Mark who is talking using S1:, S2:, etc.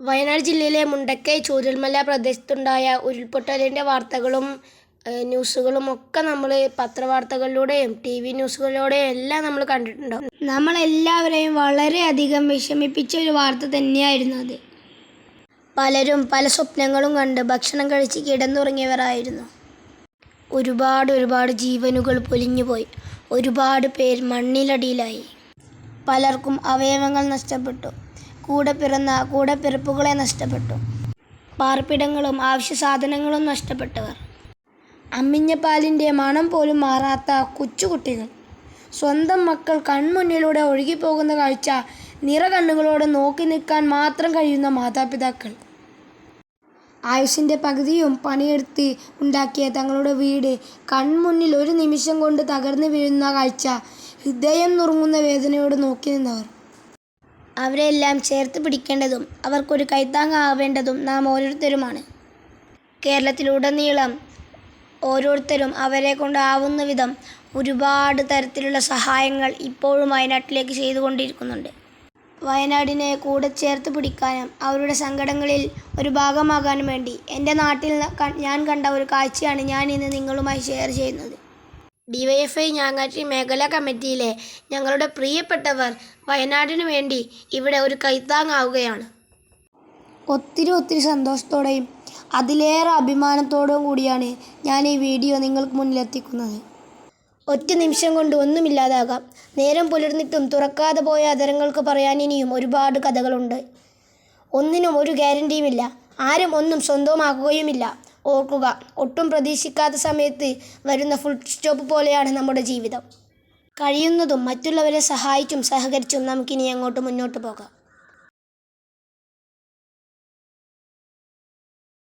S1: വയനാട് ജില്ലയിലെ മുണ്ടക്കൈ ചൂരൽമല പ്രദേശത്തുണ്ടായ ഉരുൾപൊട്ടലിന്റെ വാർത്തകളും ന്യൂസുകളും ഒക്കെ നമ്മൾ പത്രവാർത്തകളിലൂടെയും ടി വി ന്യൂസുകളിലൂടെയും എല്ലാം നമ്മൾ കണ്ടിട്ടുണ്ടാവും. നമ്മളെല്ലാവരെയും വളരെയധികം വിഷമിപ്പിച്ച ഒരു വാർത്ത തന്നെയായിരുന്നു അത്. പലരും പല സ്വപ്നങ്ങളും കണ്ട് ഭക്ഷണം കഴിച്ച് കിടന്നുറങ്ങിയവരായിരുന്നു. ഒരുപാട് ഒരുപാട് ജീവനുകൾ പൊലിഞ്ഞുപോയി ഒരുപാട് പേർ മണ്ണിലടിയിലായി. പലർക്കും അവയവങ്ങൾ നഷ്ടപ്പെട്ടു. കൂടെ പിറന്ന കൂടെ പിറപ്പുകളെ നഷ്ടപ്പെട്ടു. പാർപ്പിടങ്ങളും ആവശ്യ സാധനങ്ങളും നഷ്ടപ്പെട്ടവർ. അമ്മിഞ്ഞ പാലിന്റെ മണം പോലും മാറാത്ത കൊച്ചുകുട്ടികൾ. സ്വന്തം മക്കൾ കൺമുന്നിലൂടെ ഒഴുകിപ്പോകുന്ന കാഴ്ച നിറകണ്ണുകളോടെ നോക്കി നിൽക്കാൻ മാത്രം കഴിയുന്ന മാതാപിതാക്കൾ. ആയുഷിന്റെ പകുതിയും പണിയെടുത്ത് ഉണ്ടാക്കിയ തങ്ങളുടെ വീട് കൺമുന്നിൽ ഒരു നിമിഷം കൊണ്ട് തകർന്നു വീഴുന്ന കാഴ്ച ഹൃദയം നുറുങ്ങുന്ന വേദനയോട് നോക്കി നിന്നവർ. അവരെല്ലാം ചേർത്ത് പിടിക്കേണ്ടതും അവർക്കൊരു കൈത്താങ്ങാവേണ്ടതും നാം ഓരോരുത്തരുമാണ്. കേരളത്തിലുടനീളം ഓരോരുത്തരും അവരെ കൊണ്ടാവുന്ന വിധം ഒരുപാട് തരത്തിലുള്ള സഹായങ്ങൾ ഇപ്പോഴും വയനാട്ടിലേക്ക് ചെയ്തുകൊണ്ടിരിക്കുന്നുണ്ട്. വയനാടിനെ കൂടെ ചേർത്ത് പിടിക്കാനും അവരുടെ സങ്കടങ്ങളിൽ ഒരു ഭാഗമാകാനും വേണ്ടി എന്റെ നാട്ടിൽ ഞാൻ കണ്ട ഒരു കാഴ്ചയാണ് ഞാൻ ഇന്ന് നിങ്ങളുമായി ഷെയർ ചെയ്യുന്നത്. ഡിവൈഎഫ്ഐ ഞാങ്ങാട്ടി മേഖലാ കമ്മിറ്റിയിലെ ഞങ്ങളുടെ പ്രിയപ്പെട്ടവർ വയനാടിനു വേണ്ടി ഇവിടെ ഒരു കൈത്താങ്ങാവുകയാണ്. ഒത്തിരി ഒത്തിരി സന്തോഷത്തോടെയും അതിലേറെ അഭിമാനത്തോടും കൂടിയാണ് ഞാൻ ഈ വീഡിയോ നിങ്ങൾക്ക് മുന്നിൽ എത്തിക്കുന്നത് ഒറ്റ നിമിഷം കൊണ്ട് ഒന്നുമില്ലാതാകാം നേരം പുലർന്നിട്ടും തുറക്കാതെ പോയ അതരങ്ങൾക്ക് പറയാൻ ഇനിയും ഒരുപാട് കഥകളുണ്ട്. ഒന്നിനും ഒരു ഗ്യാരണ്ടിയുമില്ല. ആരും ഒന്നും സ്വന്തമാക്കുകയുമില്ല. ഓർക്കുക ഒട്ടും പ്രതീക്ഷിക്കാത്ത സമയത്ത് വരുന്ന ഫുൾ സ്റ്റോപ്പ് പോലെയാണ് നമ്മുടെ ജീവിതം. കഴിയുന്നതും മറ്റുള്ളവരെ സഹായിച്ചും സഹകരിച്ചും നമുക്കിനി അങ്ങോട്ട് മുന്നോട്ട് പോകാം.